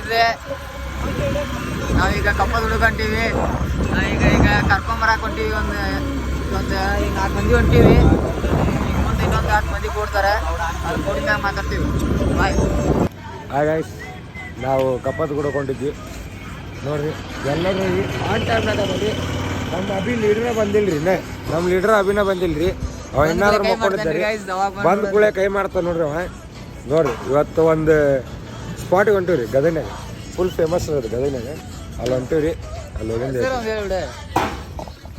ಇದೆ ನಾವೀಗ ಕಪ್ಪದ ಹುಡುಗಂತೀವಿ ಈಗ ಈಗ ಕರ್ಕೊಂಬರಕ್ ಹೊಂಟೀವಿ ಒಂದು ಒಂದು ಈಗ ನಾಲ್ಕು ಮಂದಿ ಹೊಂಟೀವಿ. ಈಗ ಮುಂದೆ ಇನ್ನೊಂದು ನಾಲ್ಕು ಮಂದಿ ಕೊಡ್ತಾರೆ. ಅದು ಕೊಡಿದ್ಮ್ಯಾಗ ಮಾತಾಡ್ತೀವಿ. ಬಾಯ್ ಗೈಸ್ ನಾವು ಕಪ್ಪದ ಕೂಡ ಕೊಂಡಿದ್ವಿ ನೋಡ್ರಿ ಎಲ್ಲರೂ ಆನ್ ಟೈಮ್ನಾಗ ಬಂದು ನಮ್ಮ ಅಭಿ ಲೀಡ್ರೇ ಬಂದಿಲ್ರಿ ಇನ್ನೇ. ನಮ್ಮ ಲೀಡರ್ ಅಭಿನ ಬಂದಿಲ್ರಿ. ಅವ ಇನ್ನಾದ್ರೂ ಮಕ್ಕೊಂಡಿದ್ದಾರೆ ಬಂದ ಕೂಡಲೇ ಕೈ ಮಾಡ್ತಾನೆ ನೋಡ್ರಿ ಅವ. ನೋಡ್ರಿ ಇವತ್ತು ಒಂದು ಸ್ಪಾಟಿಗೆ ರೀ ಗದಗನಾಗ ಫುಲ್ ಫೇಮಸ್ ಅದು ಗದಗನಾಗ ಅಲ್ಲಿ ಹೊಂಟಿವ್ರಿ ಅಲ್ಲಿ ಹೋಗಿಂದ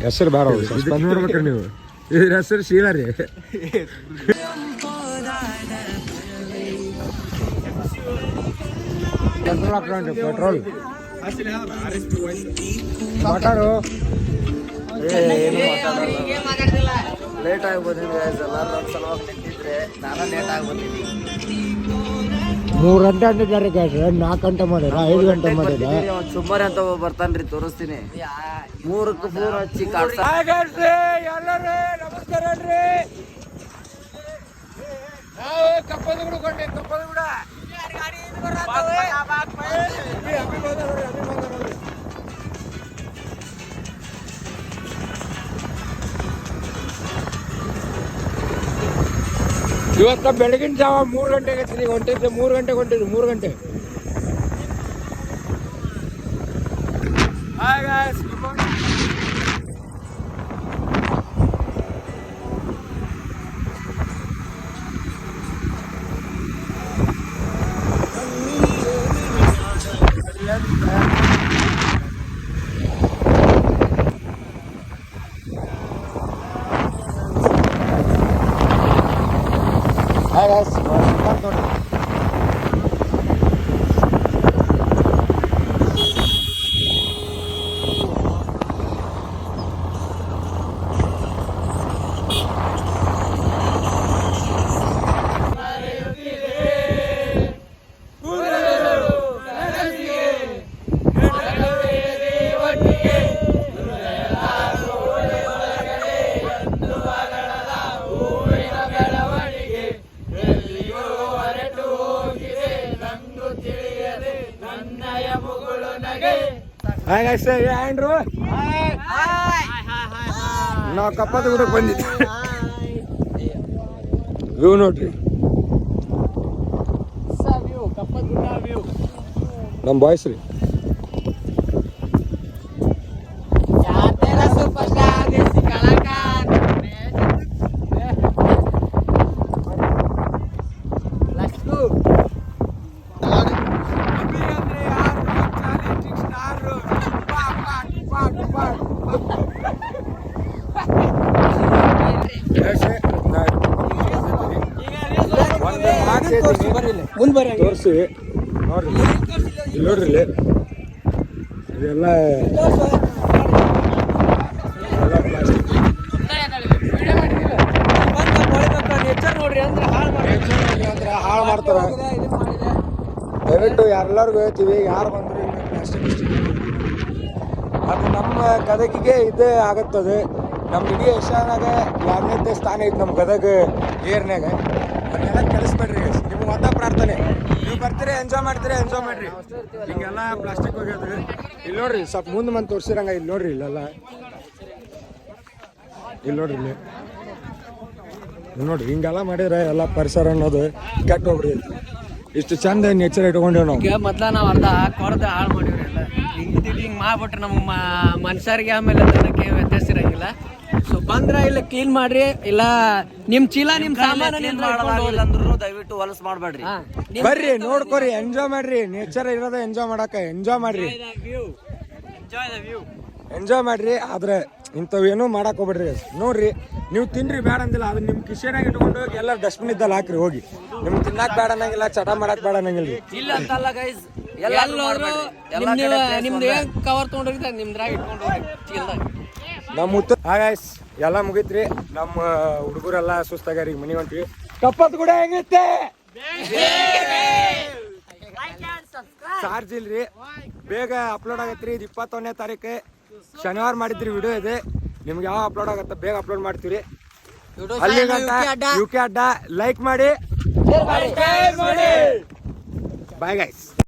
ಹೆಸರು ಬೇಡ. ಸಸ್ಪೆಂಡ್ ನೋಡ್ಬೇಕ್ರಿ ನೀವು. ಇದ್ರ ಹೆಸರು ಶೀಲಾ ರೀ ಪೆಟ್ರೋಲ್ ಹಾಕೊಂಡು ಪೆಟ್ರೋಲ್ ಮಾತಾಡು ಲೇಟ್ ಆಗ್ಬೋದು ಎಲ್ಲರೂ ಒಂದು ಸಲುವಾಗಿ ನಿಂತಿದ್ರೆ ನಾನು ಲೇಟ್ ಆಗ್ಬೋದಿದ್ದೀನಿ ಮೂರು ಗಂಟೆ ಅಂಟಿದ್ದಾರೆ ಕ್ಯಾಶ್ ನಾಲ್ಕು ಗಂಟೆ ಮಾಡಿದ್ರ? ಐದು ಗಂಟೆ ಮಾಡಿದ ಸುಮಾರು ಅಂತ ಬರ್ತಾನ್ರಿ ತೋರಿಸ್ತೀನಿ. ಮೂರಕ್ಕೆ ಫೋನ್ ಹಚ್ಚಿ ಎಲ್ಲರೂ ನಮಸ್ಕಾರ ರೀ ನಾವು ಕಪ್ಪದ ಗುಡು ಕೊಂಡೆ ಕಪ್ಪದ ಗುಡ ಇವತ್ತು ಬೆಳಗಿನ ಜಾವ ಮೂರು ಗಂಟೆಗೆ ಸರಿ ಹೊಂಟಿದ್ದೆ ಮೂರು ಗಂಟೆಗೆ ಹೊಂಟಿದ್ರು ಮೂರು ಗಂಟೆ. Hi 来来媳妇儿我 ಹಾಯ್ ಗೈಸ್ ಆಂಡ್ರು ನಾವು ಕಪ್ಪದ ಗುಡಕ್ಕೆ ಬಂದಿದ್ದೆ ವ್ಯೂ ನೋಡ್ರಿ. ನಮ್ಮ ಬಾಯ್ಸ್ ರೀ. ತೋರಿಸಿ ನೋಡ್ರಿ ನೋಡ್ರಿ ಇದೆಲ್ಲ ಹಾಳು ಮಾಡ್ತಾರ ದಯವಿಟ್ಟು ಎಲ್ಲರಿಗೂ ಹೇಳ್ತೀವಿ ಯಾರು ಬಂದ್ರು ಅದು ನಮ್ಮ ಕದಕಿಗೆ ಇದೇ ಆಗತ್ತದು. ನಮ್ಮ ಇಡೀ ಏಷ್ಯಾನಾಗ ಎರಡನೇ ಸ್ಥಾನ ಐತಿ ನಮ್ಮ ಗದಗ ಏರ್ನಾಗ ಅದನ್ನೆಲ್ಲ ಕಳಿಸ್ಬೇಡ್ರಿ ನಿಮ್ಗೆ ಒಂದ ಪ್ರಾರ್ಥನೆ. ನೀವು ಬರ್ತೀರಿ ಎಂಜಾಯ್ ಮಾಡ್ತೀರಿ ಎಂಜಾಯ್ ಮಾಡ್ರಿ. ಹಿಂಗೆಲ್ಲ ಪ್ಲಾಸ್ಟಿಕ್ ಹೋಗ್ಯದ್ರಿ ಇಲ್ಲಿ ನೋಡ್ರಿ, ಸ್ವಲ್ಪ ಮುಂದೆ ಮಂದಿ ತೋರಿಸಿರಂಗ ಇಲ್ಲಿ ನೋಡ್ರಿ ಇಲ್ಲೆಲ್ಲ. ಇಲ್ಲಿ ನೋಡ್ರಿ ಇಲ್ಲಿ. ನೋಡ್ರಿ, ಹಿಂಗೆಲ್ಲ ಮಾಡಿದ್ರೆ ಎಲ್ಲ ಪರಿಸರ ಅನ್ನೋದು ಕೆಟ್ಟ ಹೋಗ್ರಿ ಇಷ್ಟು ಚಂದ ನೇಚರ್ ಇಟ್ಕೊಂಡೇವ್ ನಾವು. ಮೊದ್ಲ ನಾವು ಅರ್ಧ ಕೊರ್ದ ಹಾಳು ಮಾಡಿವ್ರಿ ಎಲ್ಲ. ಹಿಂಗ್ ಹಿಂಗ್ ಮಾಡ್ಬಿಟ್ರೆ ನಮ್ಮ ಮನುಷ್ಯರಿಗೆ ಆಮೇಲೆ ವ್ಯತ್ಯಾಸ ಇರಂಗಿಲ್ಲ. ಸೊ ಬಂದ್ರ ಇಲ್ಲ ಕ್ಲೀನ್ ಮಾಡ್ರಿ ಇಲ್ಲ ನಿಮ್ ಚೀಲ ನಿಮ್ ಸಾಮಾನು ಅಂದ್ರೂ ದಯವಿಟ್ಟು ಹೊಲಸ್ ಮಾಡಬೇಡ್ರಿ. ಬರ್ರಿ ನೋಡ್ಕೊರಿ ಎಂಜಾಯ್ ಮಾಡ್ರಿ ನೇಚರ್ ಇರೋದ ಎಂಜಾಯ್ ಮಾಡಕ ಎಂಜಾಯ್ ಮಾಡ್ರಿ. ಎಂಜಾಯ್ ಮಾಡ್ರಿ ಆದ್ರೆ ಇಂಥವೇನು ಮಾಡಕ್ ಹೋಗ್ಬೇಡ್ರಿ. ನೋಡ್ರಿ ನೀವು ತಿನ್ರಿ ಬೇಡ ಅಂದಿಲ್ಲ ಅದನ್ನ ನಿಮ್ ಕಿಶೆನಾಗ ಇಟ್ಕೊಂಡು ಹೋಗಿ ಎಲ್ಲ ಡಸ್ಟ್ಬಿನ್ ಇದ್ದಲ್ಲಿ ಹಾಕ್ರಿ ಹೋಗಿ. ನಿಮ್ ತಿನ್ನಕ್ ಬೇಡ ಅನ್ನಂಗಿಲ್ಲ ಚಟ ಮಾಡಕ್ ಬೇಡ ಅನ್ನಂಗಿಲ್ಲ ಇಲ್ಲ ಅಂತಲ್ಲ ಗೈಸ್ ನಿಮ್ದು ಏನ್ ಕವರ್ ತಗೊಂಡೋಗಿದ್ದ ನಿಮ್ದ್ರಾಗ ಇಟ್ಕೊಂಡು ಹೋಗಿ ಚೀಲದಾಗ. ನಮ್ಮ ಉತ್ತರ ಹಾಗಾಯ್ಸ್ ಎಲ್ಲ ಮುಗಿತ್ರಿ. ನಮ್ಮ ಹುಡುಗರೆಲ್ಲ ಸುಸ್ತಾಗ್ಯಾರ ಈಗ ಮನಿ ಹೊಂಟಿವಿ. ಕಪ್ಪತ್ ಕೂಡ ಹೆಂಗೈತೆ? ಚಾರ್ಜ್ ಇಲ್ರಿ. ಬೇಗ ಅಪ್ಲೋಡ್ ಆಗತ್ರಿ. ಇದು ಇಪ್ಪತ್ತೊಂದನೇ ತಾರೀಕು. ಶನಿವಾರ ಮಾಡಿದ್ರಿ ವಿಡಿಯೋ ಇದೆ. ನಿಮ್ಗೆ ಯಾವ ಅಪ್ಲೋಡ್ ಆಗತ್ತೆ ಬೇಗ ಅಪ್ಲೋಡ್ ಮಾಡ್ತೀವಿ ಅಲ್ಲಿ ಯು ಕೆ ಅಡ್ಡ. ಲೈಕ್ ಮಾಡಿ. ಬಾಯ್